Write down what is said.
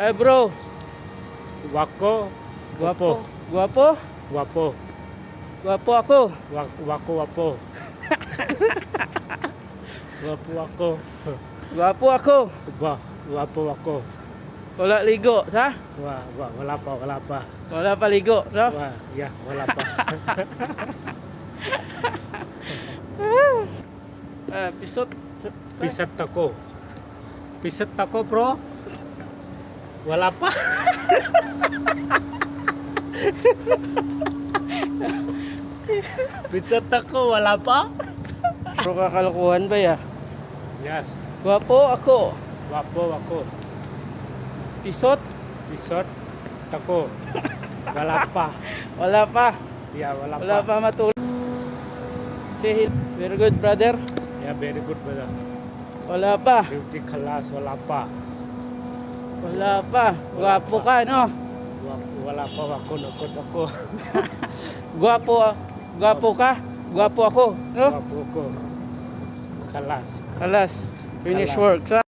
Eh bro. Wako. Guapo. Guapo. Guapo. Guapo aku. Wako wapo. Guapo aku. Guapo aku. Guapo aku. Wala ligo, sa? Wala, wala pa, wala pa. Ligo, no? Wala, yeah, wala pisot. Pisot tako Pisot bro. Wala pa. Pisat ako, wala pa. Pero kakalukuhan ba ya? Yes. Guwapo ako. Wapo ako. Pisot. Pisot ako. Wala pa. Wala pa. Yeah, wala, Wala pa. pa matulog. Say Very good, brother. Yeah, very good, brother. Wala pa. Beauty class, wala pa. Wala pa. Guwapo ka, no? Wa- Wala pa ako, nakot ako. Guwapo. Guwapo ka? Guwapo ako, no? Wapo ako. Kalas. Alas. Finish Kalas. work, sa?